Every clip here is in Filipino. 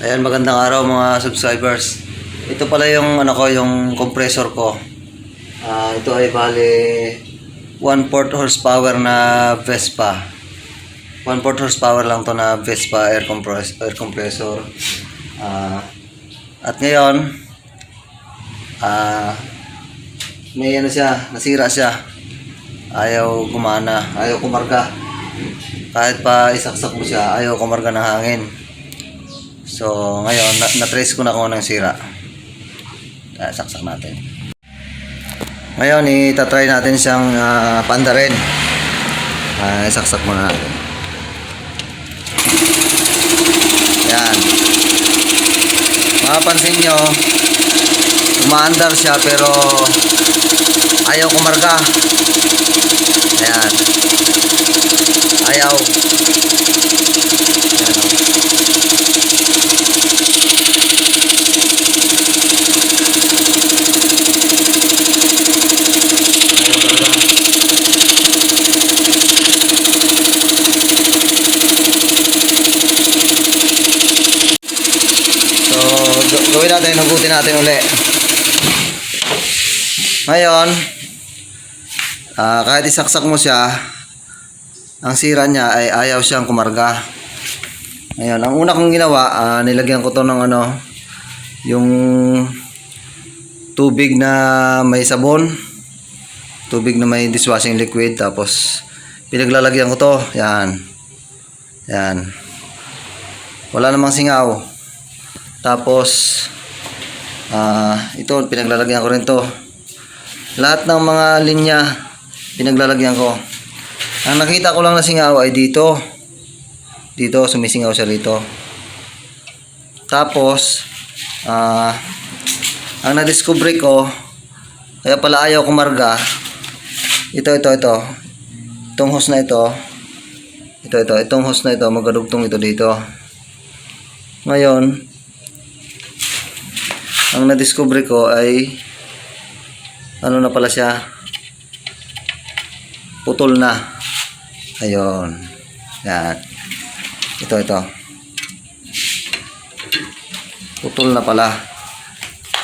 Ayan, magandang araw mga subscribers. Ito pala yung ano ko, yung compressor ko. Ah, ito ay bale 1 4 horsepower na Vespa. 1 4 horsepower lang to na Vespa air compress air compressor. Ah, at ngayon ah may ano siya, nasira siya. Ayaw gumana, ayaw kumarga. Kahit pa isaksak mo siya, ayaw kumarga ng hangin. So, ngayon, na- na-trace ko na kung anong sira. Kaya saksak natin. Ngayon, itatry natin siyang uh, panda rin. Uh, isaksak muna natin. Yan. Mapapansin nyo, umaandar siya pero ayaw kumarga. Ayan. Ayaw. Ayan o. So, ga- gawin natin, uli. Ngayon, ah, kahit isaksak mo siya, ang sira niya ay ayaw siyang kumarga. Ngayon, ang una kong ginawa, ah, nilagyan ko to ng ano, yung tubig na may sabon, tubig na may dishwashing liquid, tapos pinaglalagyan ko to, yan. Yan. Wala namang singaw. Tapos, ah ito, pinaglalagyan ko rin to. Lahat ng mga linya, pinaglalagyan ko. Ang nakita ko lang na singaw ay dito. Dito, sumisingaw siya rito. Tapos, ah ang na-discover ko, kaya pala ayaw kumarga, ito, ito, ito. Itong hose na ito, ito, ito, itong hose na ito, magadugtong ito dito. Ngayon, ang na-discover ko ay ano na pala siya? Putol na. Ayun. Yan. Ito ito. Putol na pala.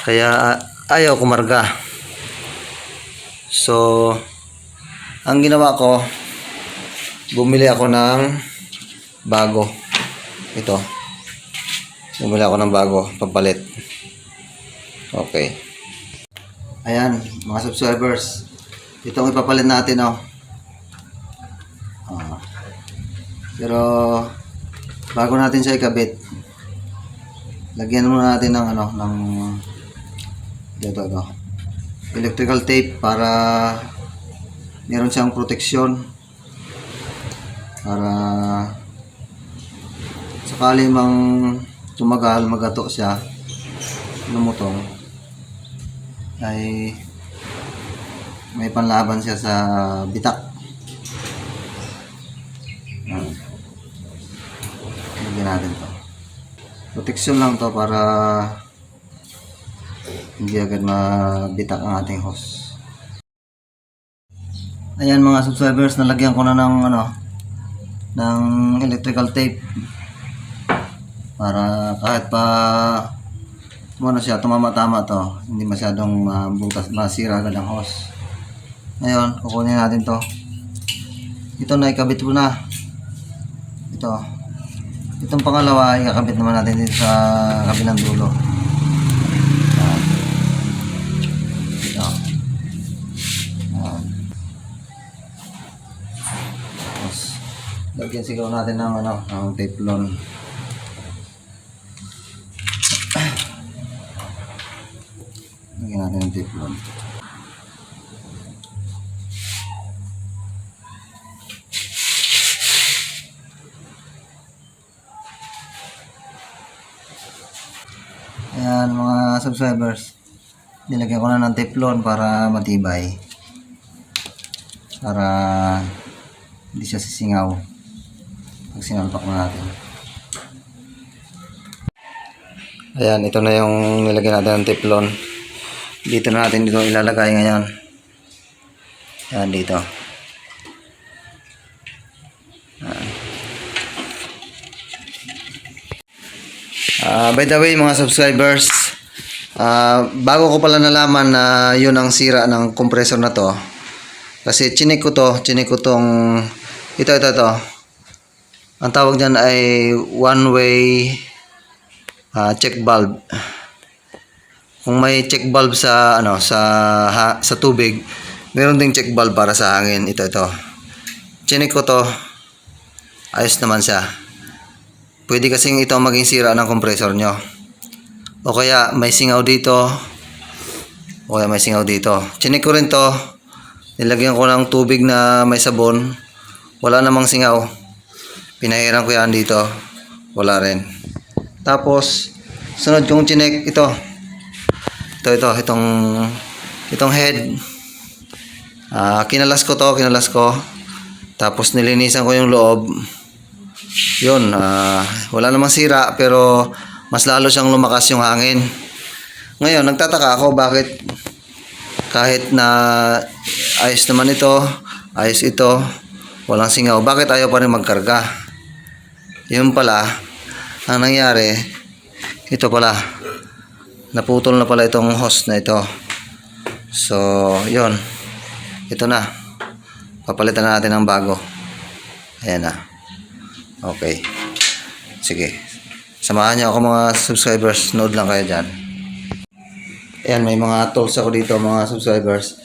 Kaya ayaw kumarga. So ang ginawa ko bumili ako ng bago. Ito. Bumili ako ng bago pampalit Okay. Ayan, mga subscribers. Ito ang ipapalit natin, oh. Ah. pero, bago natin siya ikabit, lagyan muna natin ng, ano, ng, dito, ito. Electrical tape para meron siyang proteksyon para sakali mang tumagal, magato siya, lumutong, ay may panlaban siya sa bitak. Yan. Lagyan natin to. Proteksyon lang to para hindi agad mabitak ang ating hose. Ayan mga subscribers, nalagyan ko na ng ano ng electrical tape para kahit pa ano siya, tumama-tama to. Hindi masyadong mabutas, masira agad ang hose. Ngayon, kukunin natin to. Ito na, ikabit ko na. Ito. Itong pangalawa, ikakabit naman natin dito sa kabilang dulo. Ito. Yan. Tapos, lagyan siguro natin ng ano, ng teflon. Teflon. Ayan mga subscribers. Nilagyan ko na ng teflon para matibay. Para hindi siya sisingaw. Pag sinalpak na natin. Ayan, ito na yung nilagyan natin ng teflon. Dito na natin dito ilalagay ngayon. Ayan, dito. Ah, by the way, mga subscribers, ah, bago ko pala nalaman na yun ang sira ng compressor na to, kasi chinik ko to, chinik ko tong, ito, ito, ito. Ang tawag dyan ay one-way ah, check valve. Kung may check valve sa ano sa ha, sa tubig, meron ding check valve para sa hangin. Ito ito. Chinik ko to. Ayos naman siya. Pwede kasing ito maging sira ng compressor nyo. O kaya may singaw dito. O kaya may singaw dito. Chinik ko rin to. Nilagyan ko ng tubig na may sabon. Wala namang singaw. Pinahiran ko yan dito. Wala rin. Tapos, sunod kong chinek ito. Ito, ito, itong, itong head. Ah, kinalas ko to, kinalas ko. Tapos nilinisan ko yung loob. Yun, ah, wala namang sira pero mas lalo siyang lumakas yung hangin. Ngayon, nagtataka ako bakit kahit na ayos naman ito, ayos ito, walang singaw, bakit ayaw pa rin magkarga? Yun pala, ang nangyari, ito pala, naputol na pala itong hose na ito. So, yun. Ito na. Papalitan na natin ng bago. Ayan na. Okay. Sige. Samahan niyo ako mga subscribers. Nood lang kayo dyan. Ayan, may mga tools ako dito mga subscribers.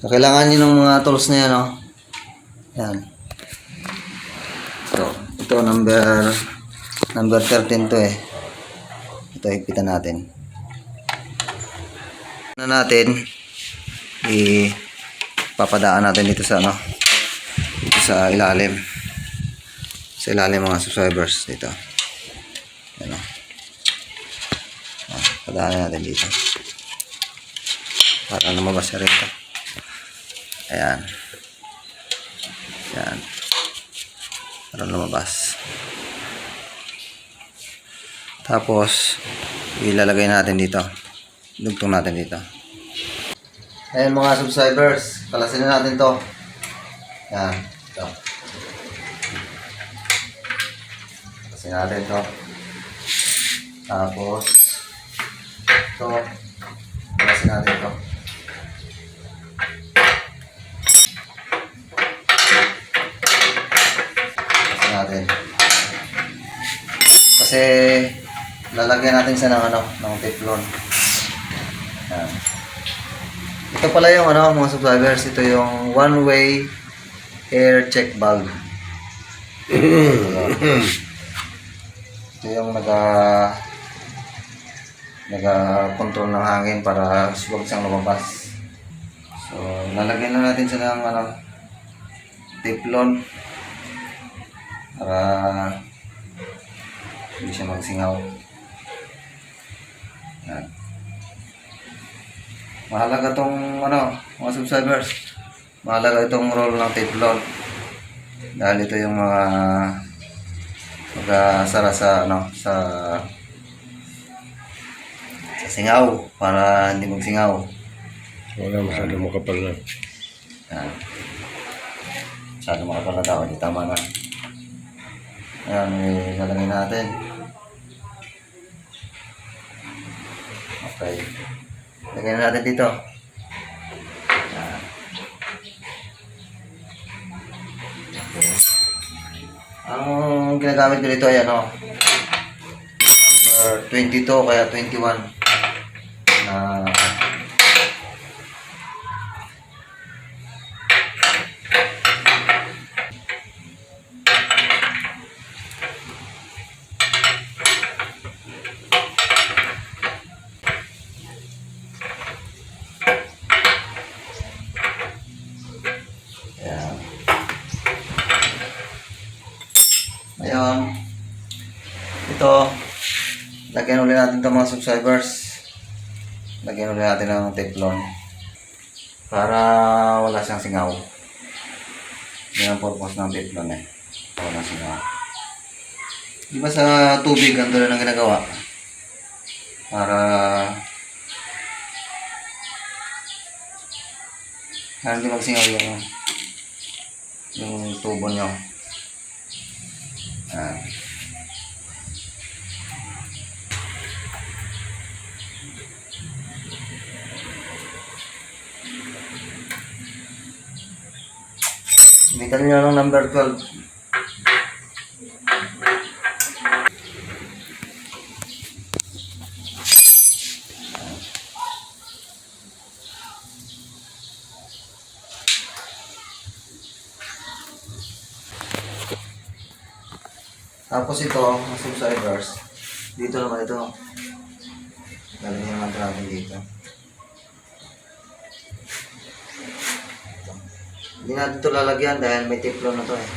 So, kailangan niyo ng mga tools na yan, oh. Ayan. Ito. Ito, number number 13 to eh. Ito, higpitan natin. Na natin, i papadaan natin dito sa ano, dito sa ilalim. Sa ilalim mga subscribers dito. Ano. Ah, padaan natin dito. Para lumabas siya rito. Ayan. Ayan. Para lumabas. Tapos, ilalagay natin dito. Dugtong natin dito. Ayan mga subscribers, kalasin na natin to. Ayan, ito. Kalasin natin to. Tapos, ito. Kalasin natin to. Kalasin natin. Kasi, lalagyan natin siya ng ano, ng teflon. Ayan. Ito pala yung ano, mga subscribers, ito yung one-way air check valve. ito yung naga naga-control ng hangin para huwag siyang lumabas. So, lalagyan na natin siya ng ano, teflon para hindi siya magsingaw. Yan. Mahalaga tong ano, mga subscribers. Mahalaga itong roll ng teflon. Dahil ito yung mga magkasara sa ano, sa sa singaw para hindi magsingaw. Wala masyado makapal na. Yan. Masyado makapal na daw, hindi tama na. Ayan, may lalagay natin. Okay. Lagyan na natin dito. Ang ginagamit ko dito ay ano, number 22 kaya 21 na Ayan. Ngayon, ito, lagyan ulit natin itong mga subscribers. Lagyan ulit natin ng teflon. Para wala siyang singaw. Yan ang purpose ng teflon eh. Wala singaw. Di ba sa tubig, ang tulad ng ginagawa? Para para hindi magsingaw yung yung tubo nyo. Ah. Bitan nyo ng number 12. Tapos ito, subscribers, dito naman ito. Lalagyan naman natin dito. Hindi natin ito lalagyan dahil may teflon na to eh.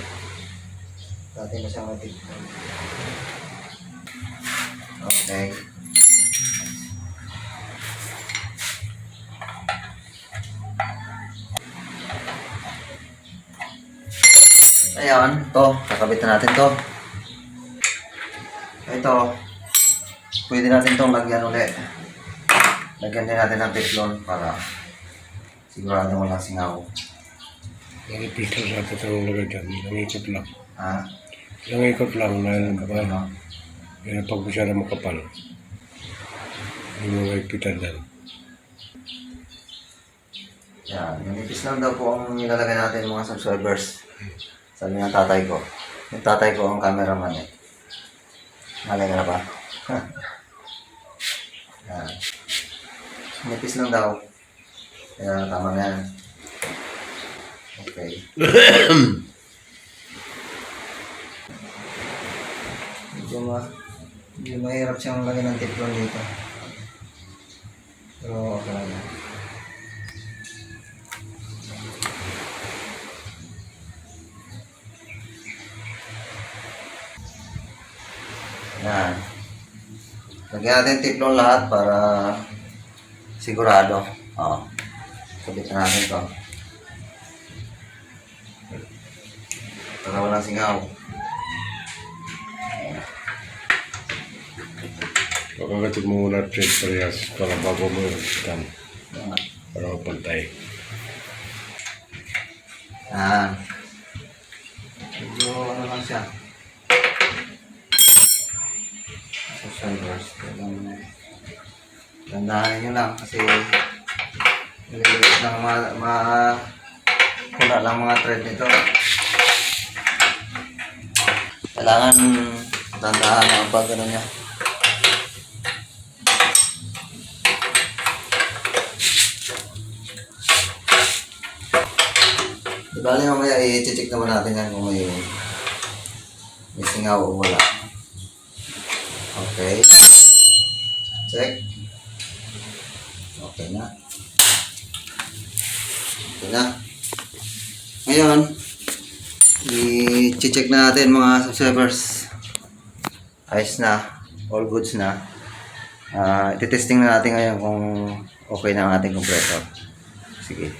Dati na siyang may teflon. Okay. Ayan, to. Kakabit na natin to. Ito. Pwede natin itong lagyan ulit. Lagyan din natin ng teflon para sigurado walang singaw. Nangipis lang sa atin ang lagay dyan. Nangikot lang. Ha? Nangikot lang ba? Ano? Yan pag masyado makapal. Hindi mo maipitan dyan. Yan. Manipis lang daw po ang nilalagay natin mga subscribers. Sabi ng tatay ko. Yung tatay ko ang cameraman eh. Malay ka na ba? Yan. Manipis lang daw. Kaya tama na yan. Okay. medyo ma medyo mahirap siyang lagyan ng teflon dito. Pero okay lang yan. Yan. Lagyan natin tiplong lahat para sigurado. Oo. Sabit na natin to. Para walang singaw. Pagkakatid mo muna trade parehas para bago mo yung. Yan. Para mapantay. Yan. Medyo ano lang siya. Subscribers. Kailangan Gandahan nyo lang kasi nililit lang ma, ma wala lang mga thread nito. Kailangan tandahan ang pag ano niya. Bali mamaya i-check naman natin yan kung may may singaw o wala. Okay. Check. Okay na. Okay na. Ngayon, i-check na natin mga subscribers. Ayos na. All goods na. Ah, iti-testing na natin ngayon kung okay na ang ating compressor. Sige.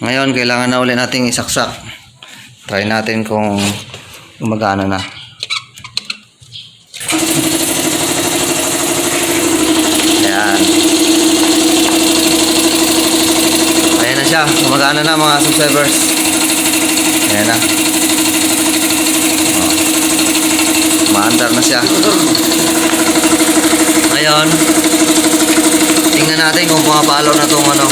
Ngayon, kailangan na ulit nating isaksak. Try natin kung gumagana na. Ayan. Ayan na siya. Gumagana na mga subscribers. Ayan na. Oh. Maandar na siya. Ngayon, tingnan natin kung pumapalo na itong ano.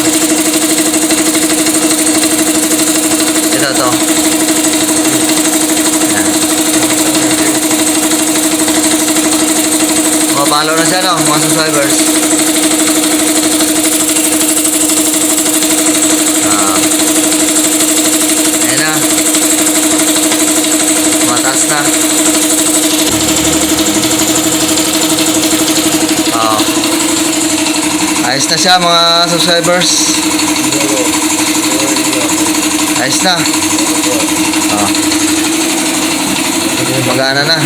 Ito to. Ayan. Mapalo na siya no, mga subscribers. Ah. Ayan na. Mataas na. Ah. Ayos na siya mga subscribers. Ayos na. Ah. Magana na.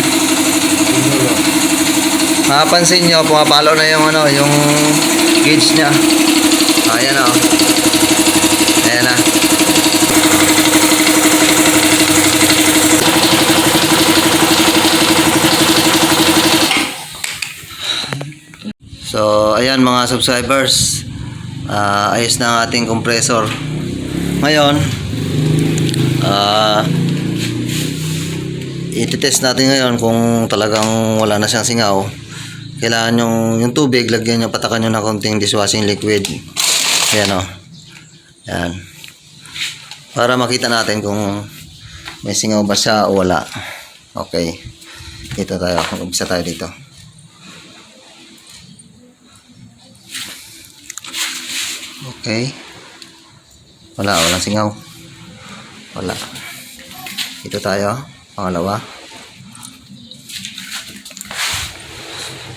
Mapapansin nyo, pumapalo na yung ano, yung gauge niya. Ayan o. Ayan na. So, ayan mga subscribers. Ah, ayos na ang ating compressor. Ngayon, ah, ititest natin ngayon kung talagang wala na siyang singaw. Kailangan yung, yung tubig, lagyan nyo, patakan nyo na konting dishwashing liquid. Ayan o. Yan. Para makita natin kung may singaw ba siya o wala. Okay. Dito tayo. Umpisa tayo dito. Okay. Wala, walang singaw. Wala. Dito tayo. Pangalawa.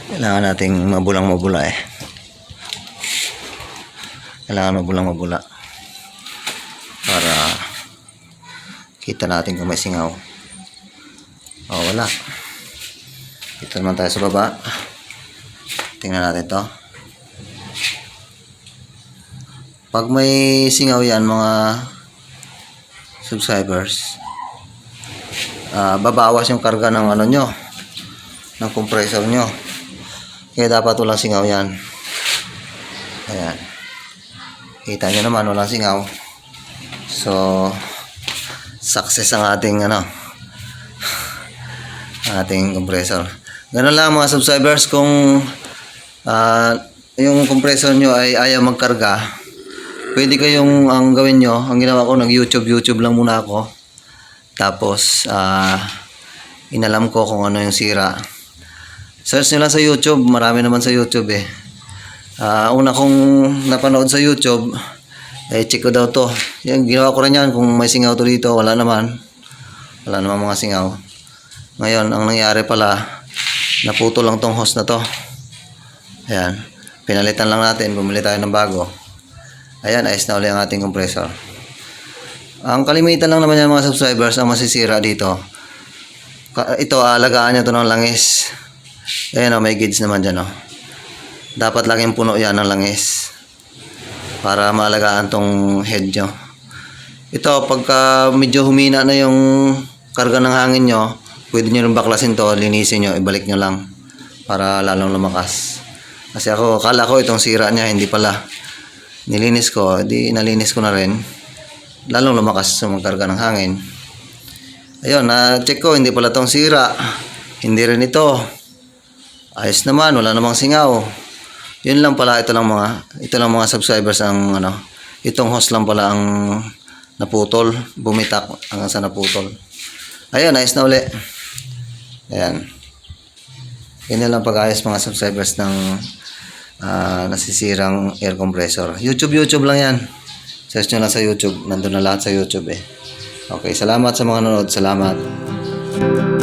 Kailangan nating mabulang mabula eh. Kailangan mabulang mabula. Para kita natin kung may singaw. Oh, wala. Dito naman tayo sa baba. Tingnan natin to. Pag may singaw yan, mga subscribers, ah, babawas yung karga ng ano nyo, ng compressor nyo. Kaya dapat walang singaw yan. Ayan. Kita nyo naman, walang singaw. So, success ang ating ano, ating compressor. Ganun lang mga subscribers kung ah, yung compressor nyo ay ayaw magkarga, pwede kayong ang gawin nyo, ang ginawa ko, nag-YouTube, YouTube lang muna ako. Tapos, ah, inalam ko kung ano yung sira. Search nyo lang sa YouTube, marami naman sa YouTube eh. Ah, una kong napanood sa YouTube, eh check ko daw to. Yung ginawa ko rin yan, kung may singaw to dito, wala naman. Wala naman mga singaw. Ngayon, ang nangyari pala, naputo lang tong hose na to. Ayan. Pinalitan lang natin, bumili tayo ng bago. Ayan, ayos na uli ang ating compressor. Ang kalimitan lang naman yan mga subscribers ang masisira dito. Ito, alagaan nyo to ng langis. Ayan o, may gauge naman dyan o. Dapat laging puno yan ng langis. Para maalagaan tong head nyo. Ito, pagka medyo humina na yung karga ng hangin nyo, pwede nyo rin baklasin to, linisin nyo, ibalik nyo lang. Para lalong lumakas. Kasi ako, kala ko itong sira niya, hindi pala. Nilinis ko, di nalinis ko na rin. Lalong lumakas sa magkarga ng hangin. Ayun, na-check ko, hindi pala itong sira. Hindi rin ito. Ayos naman, wala namang singaw. Yun lang pala, ito lang mga, ito lang mga subscribers ang ano, itong host lang pala ang naputol, bumitak hanggang sa naputol. Ayun, ayos na uli. Ayan. Yan na lang pag-ayos mga subscribers ng ah, nasisirang air compressor. YouTube, YouTube lang yan. Search nyo lang sa YouTube. Nandun na lahat sa YouTube eh. Okay, salamat sa mga nanonood. Salamat.